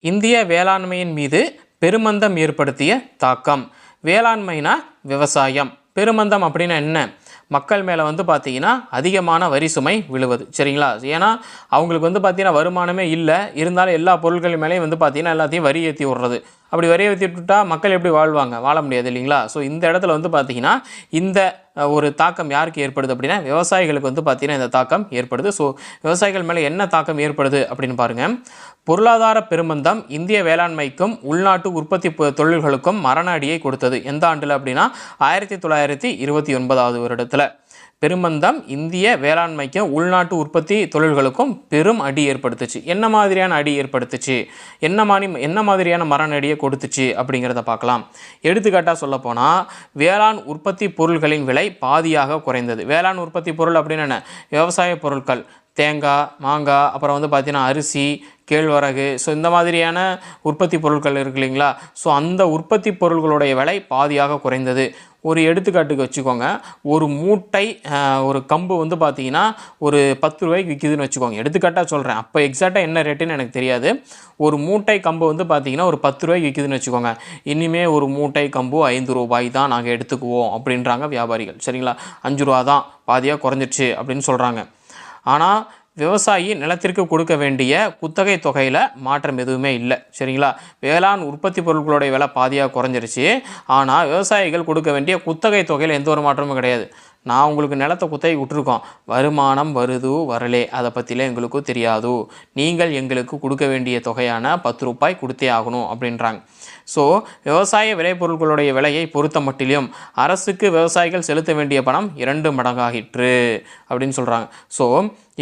இந்திய வேளாண்மையின் மீது பெருமந்தம் ஏற்படுத்திய தாக்கம். வேளாண்மைனா விவசாயம். பெருமந்தம் அப்படின்னா என்ன? மக்கள் மேலே வந்து பார்த்தீங்கன்னா அதிகமான வரி சுமை விழுவது. சரிங்களா? ஏன்னா அவங்களுக்கு வந்து பார்த்தீங்கன்னா வருமானமே இல்லை. இருந்தாலும் எல்லா பொருட்கள் மேலேயும் வந்து பார்த்தீங்கன்னா எல்லாத்தையும் வரி ஏற்றி விடுறது. அப்படி வரைய வைத்து விட்டுட்டா மக்கள் எப்படி வாழ்வாங்க? வாழ முடியாது இல்லைங்களா? ஸோ இந்த இடத்துல வந்து பார்த்தீங்கன்னா இந்த ஒரு தாக்கம் யாருக்கு ஏற்படுது அப்படின்னா விவசாயிகளுக்கு வந்து பார்த்திங்கன்னா இந்த தாக்கம் ஏற்படுது. ஸோ விவசாயிகள் மேலே என்ன தாக்கம் ஏற்படுது அப்படின்னு பாருங்கள் பொருளாதார பெருமந்தம் இந்திய வேளாண்மைக்கும் உள்நாட்டு உற்பத்தி தொழில்களுக்கும் மரண அடியை கொடுத்தது. எந்த ஆண்டில் அப்படின்னா ஆயிரத்தி தொள்ளாயிரத்தி இருபத்தி ஒன்பதாவது வருடத்தில். பெருமந்தம் இந்திய வேளாண்மைக்கும் உள்நாட்டு உற்பத்தி தொழில்களுக்கும் பெரும் அடி ஏற்படுத்துச்சு. என்ன மாதிரியான அடி ஏற்படுத்துச்சு? என்ன மாதிரி என்ன மாதிரியான மரண கொடுத்துச்சு அப்படிங்கிறத பார்க்கலாம். எடுத்துக்காட்டாக சொல்லப்போனால் வேளாண் உற்பத்தி பொருள்களின் விலை பாதியாக குறைந்தது. வேளாண் உற்பத்தி பொருள் அப்படின்னு என்ன? விவசாய பொருட்கள் தேங்காய் மாங்காய் அப்புறம் வந்து பார்த்தீங்கன்னா அரிசி கேழ்வரகு. ஸோ இந்த மாதிரியான உற்பத்தி பொருட்கள் இருக்கு இல்லைங்களா? ஸோ அந்த உற்பத்தி பொருள்களுடைய விலை பாதியாக குறைந்தது. ஒரு எடுத்துக்காட்டுக்கு வச்சுக்கோங்க. ஒரு மூட்டை ஒரு கம்பு வந்து பார்த்தீங்கன்னா ஒரு பத்து ரூபாய்க்கு விற்கிதுன்னு வச்சுக்கோங்க. எடுத்துக்காட்டாக சொல்கிறேன் அப்போ எக்ஸாக்டாக என்ன ரேட்டுன்னு எனக்கு தெரியாது. ஒரு மூட்டை கம்பு வந்து பார்த்தீங்கன்னா ஒரு பத்து ரூபாய்க்கு விற்கிதுன்னு வச்சுக்கோங்க. இனிமே ஒரு மூட்டை கம்பு ஐந்து ரூபாய் தான் நாங்கள் எடுத்துக்குவோம் அப்படின்றாங்க வியாபாரிகள். சரிங்களா? அஞ்சு ரூபா தான் பாதியாக குறைஞ்சிருச்சு அப்படின்னு சொல்கிறாங்க ஆனால் விவசாயி நிலத்திற்கு கொடுக்க வேண்டிய குத்தகை தொகையில் மாற்றம் எதுவுமே இல்லை. சரிங்களா? வேளாண் உற்பத்தி பொருட்களுடைய விலை பாதியாக குறைஞ்சிருச்சு. ஆனால் விவசாயிகள் கொடுக்க வேண்டிய குத்தகை தொகையில் எந்த ஒரு மாற்றமும் கிடையாது. நான் உங்களுக்கு நிலத்தை குத்தகை விட்டுருக்கோம். வருமானம் வருது வரலே. அதை பற்றிலாம் எங்களுக்கும் தெரியாது. நீங்கள் எங்களுக்கு கொடுக்க வேண்டிய தொகையான பத்து ரூபாய் கொடுத்தே ஆகணும் அப்படின்றாங்க. ஸோ விவசாய விளைபொருட்களுடைய விலையை பொறுத்த மட்டிலும் அரசுக்கு விவசாயிகள் செலுத்த வேண்டிய பணம் இரண்டு மடங்காகிற்று அப்படின்னு சொல்கிறாங்க ஸோ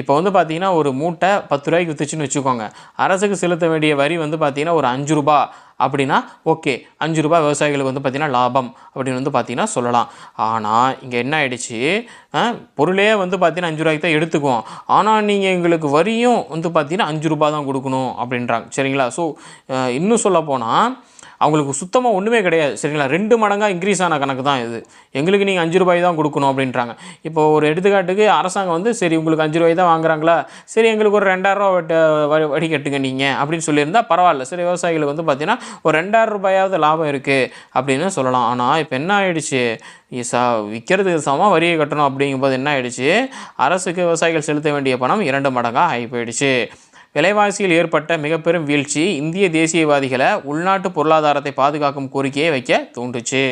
இப்போ வந்து பார்த்தீங்கன்னா ஒரு மூட்டை பத்து ரூபாய்க்கு விற்றுச்சுன்னு வச்சுக்கோங்க. அரசுக்கு செலுத்த வேண்டிய வரி வந்து பார்த்தீங்கன்னா ஒரு அஞ்சு ரூபா. அப்படின்னா ஓகே அஞ்சு ரூபாய் விவசாயிகளுக்கு வந்து பார்த்தீங்கன்னா லாபம் அப்படின்னு வந்து பார்த்தீங்கன்னா சொல்லலாம். ஆனால் இங்கே என்ன ஆயிடுச்சு? பொருளே வந்து பார்த்திங்கன்னா அஞ்சு ரூபாய்க்கு தான் எடுத்துக்குவோம். ஆனால் நீங்கள் எங்களுக்கு வரியும் வந்து பார்த்திங்கன்னா அஞ்சு ரூபாய் தான் கொடுக்கணும் அப்படின்றாங்க. சரிங்களா? ஸோ இன்னும் சொல்ல போனால் அவங்களுக்கு சுத்தமாக ஒன்றுமே கிடையாது. சரிங்களா? ரெண்டு மடங்காக இன்க்ரீஸ் ஆன கணக்கு தான் இது. எங்களுக்கு நீங்கள் அஞ்சு ரூபாய் தான் கொடுக்கணும் அப்படின்றாங்க. இப்போ ஒரு எடுத்துக்காட்டுக்கு அரசாங்கம் வந்து சரி உங்களுக்கு அஞ்சு ரூபாய் தான் வாங்குறாங்களா? சரி எங்களுக்கு ஒரு ரெண்டாயிரரூவா வட்ட வடி கட்டுங்க நீங்கள் அப்படின்னு சொல்லியிருந்தால் பரவாயில்ல. சரி விவசாயிகளுக்கு வந்து பார்த்தீங்கன்னா ஒரு ரெண்டாயிரம் ரூபாயாவது லாபம் இருக்குது அப்படின்னு சொல்லலாம். ஆனால் இப்போ என்ன ஆயிடுச்சு? சா விற்கிறதுக்கு சமமாக வரியை கட்டணும் அப்படிங்கும்போது என்ன ஆயிடுச்சு? அரசுக்கு விவசாயிகள் செலுத்த வேண்டிய பணம் இரண்டு மடங்காக ஆகி போயிடுச்சு. விலைவாசியில் ஏற்பட்ட மிகப்பெரும் வீழ்ச்சி இந்திய தேசியவாதிகளை உள்நாட்டு பொருளாதாரத்தை பாதுகாக்கும் கோரிக்கையை வைக்க தூண்டுச்சு.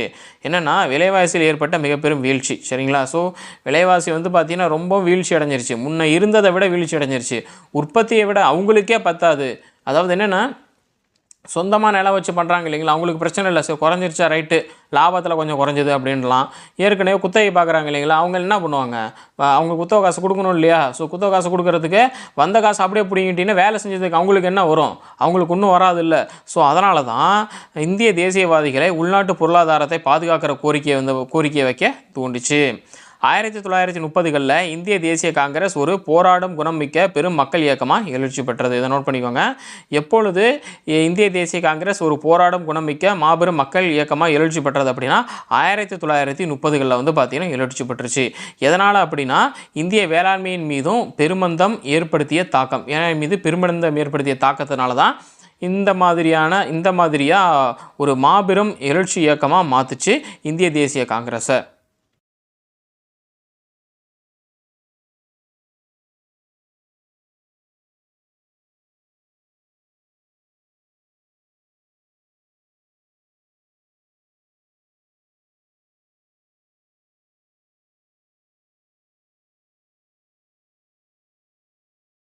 என்னென்னா விலைவாசியில் ஏற்பட்ட மிகப்பெரும் வீழ்ச்சி. சரிங்களா? ஸோ விலைவாசி வந்து பார்த்திங்கன்னா ரொம்ப வீழ்ச்சி அடைஞ்சிருச்சு. முன்னே இருந்ததை விட வீழ்ச்சி அடைஞ்சிருச்சு. உற்பத்தியை விட அவங்களுக்கே பத்தாது. அதாவது என்னென்னா சொந்தமாக நிலம் வச்சு பண்ணுறாங்க இல்லைங்களா? அவங்களுக்கு பிரச்சனை இல்லை. சார் குறைஞ்சிருச்சா? ரைட்டு. லாபத்தில் கொஞ்சம் குறைஞ்சது அப்படின்லாம். ஏற்கனவே குத்தகை பார்க்குறாங்க இல்லைங்களா? அவங்க என்ன பண்ணுவாங்க? அவங்க குத்தக காசு கொடுக்கணும் இல்லையா? ஸோ குத்தக காசு கொடுக்கறதுக்கு வந்த காசு அப்படியே பிடிங்கிட்டீங்கன்னா வேலை செஞ்சதுக்கு அவங்களுக்கு என்ன வரும்? அவங்களுக்கு இன்னும் வராது இல்லை ஸோ அதனால தான் இந்திய தேசியவாதிகளை உள்நாட்டு பொருளாதாரத்தை பாதுகாக்கிற கோரிக்கையை வந்து கோரிக்கையை வைக்க தூண்டுச்சு. ஆயிரத்தி தொள்ளாயிரத்தி முப்பதுகளில் இந்திய தேசிய காங்கிரஸ் ஒரு போராடும் குணம் மிக்க பெரும் மக்கள் இயக்கமாக எழுச்சி பெற்றது. இதை நோட் பண்ணிக்கோங்க. எப்பொழுது இந்திய தேசிய காங்கிரஸ் ஒரு போராடும் குணம் மிக்க மாபெரும் மக்கள் இயக்கமாக எழுச்சி பெற்றது அப்படின்னா ஆயிரத்தி தொள்ளாயிரத்தி முப்பதுகளில் வந்து பார்த்திங்கன்னா எழுச்சி பெற்றுச்சு. எதனால் அப்படின்னா இந்திய வேளாண்மையின் மீதும் பெருமந்தம் ஏற்படுத்திய தாக்கம். ஏன் மீது பெருமந்தம் ஏற்படுத்திய தாக்கத்தினால தான் இந்த மாதிரியான இந்த மாதிரியாக ஒரு மாபெரும் எழுச்சி இயக்கமாக மாற்றுச்சு இந்திய தேசிய காங்கிரஸை